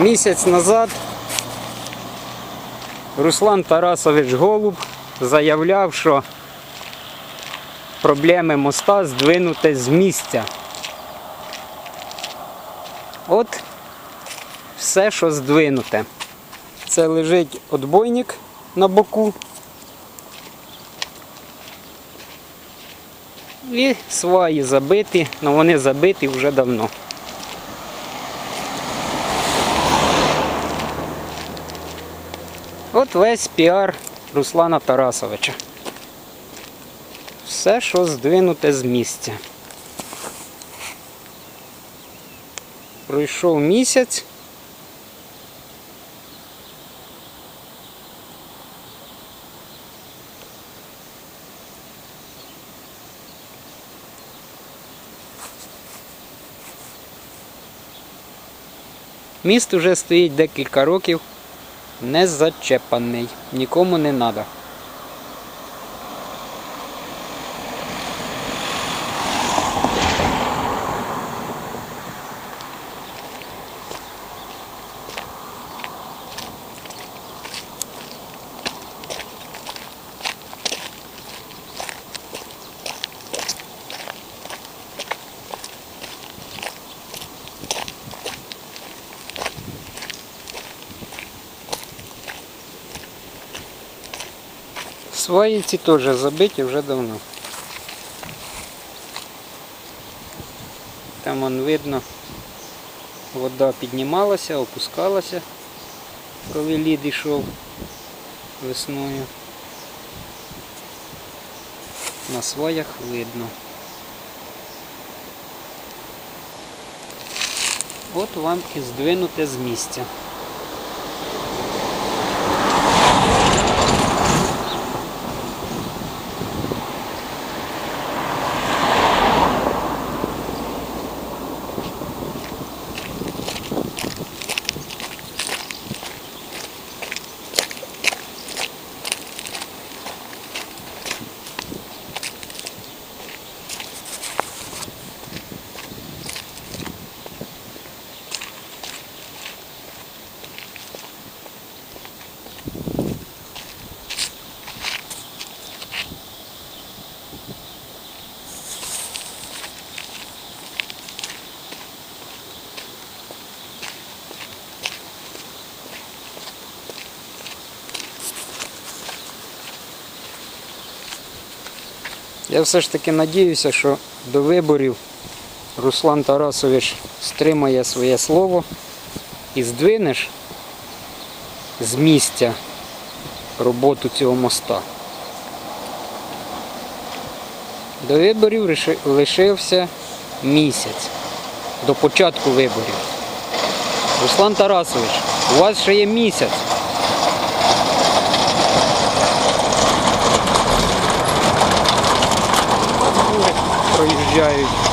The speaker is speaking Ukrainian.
Місяць назад Руслан Тарасович Голуб заявляв, що проблеми моста здвинути з місця. От все, що здвинуте. Це лежить отбойник на боку. І сваї забиті, але вони забиті вже давно. От весь піар Руслана Тарасовича. Все, що здвинуте з місця. Пройшов місяць. Міст уже стоїть декілька років не зачепаний, нікому не треба. Свої ці теж забиті вже давно. Там он видно, вода піднімалася, опускалася, коли лід йшов весною. На своях видно. От вам і здвинуте з місця. Я все ж таки надіюся, що до виборів Руслан Тарасович стримає своє слово і здвинеш з місця роботу цього моста. До виборів лишився місяць до початку виборів. Руслан Тарасович, у вас ще є місяць. Проїжджають.